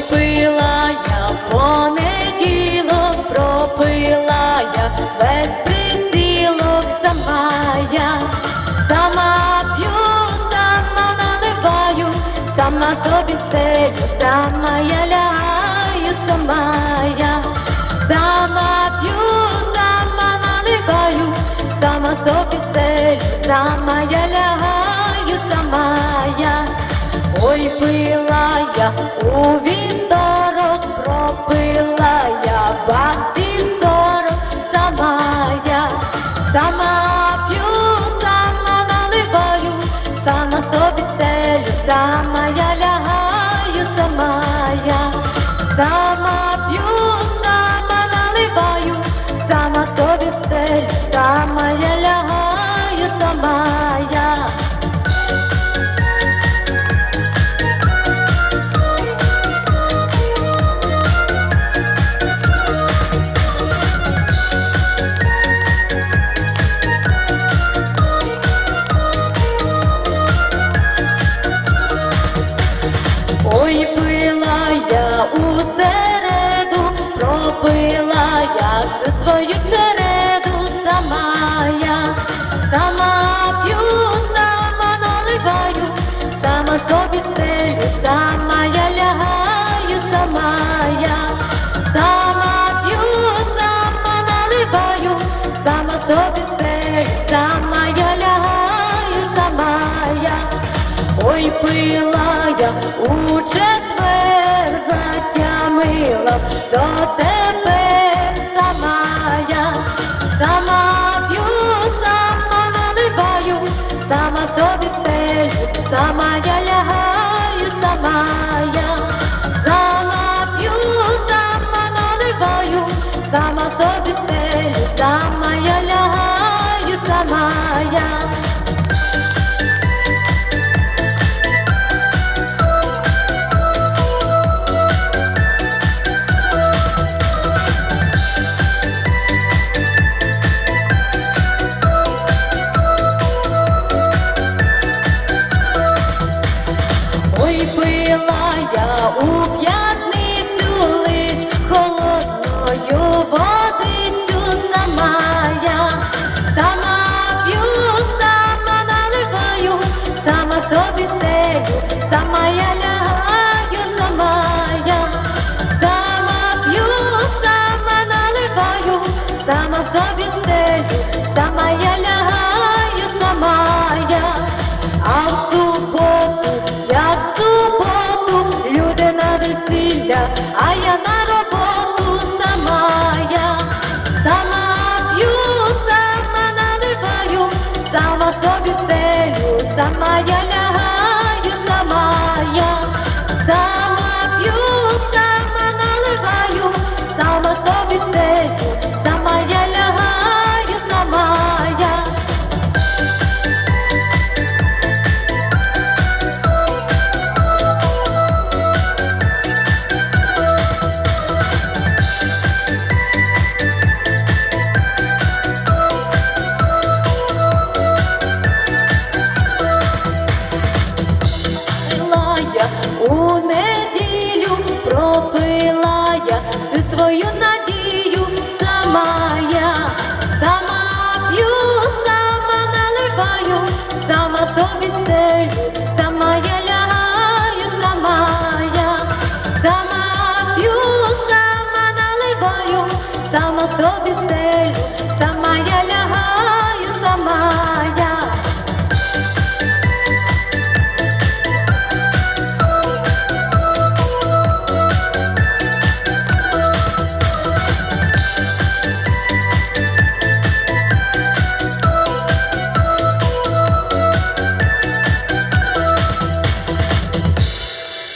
пила я, понеділок пропила я, весь прицілок сама я, сама п'ю, сама наливаю, сама собі стелю, сама я ляю, сама я, сама п'ю, сама наливаю, сама собі стелю, сама я ляю. Ой, пила я у вівторок, пропила я баксів сорок, сама я, сама. Пила я у четвер затямила, до тебе сама я, сама п'ю, сама наливаю, сама собі стелю, сама я лягаю, сама я, сама п'ю, сама наливаю, сама собі стелю. сама я лягаю, сама я, сама п'ю, сама наливаю, сама собі стежу.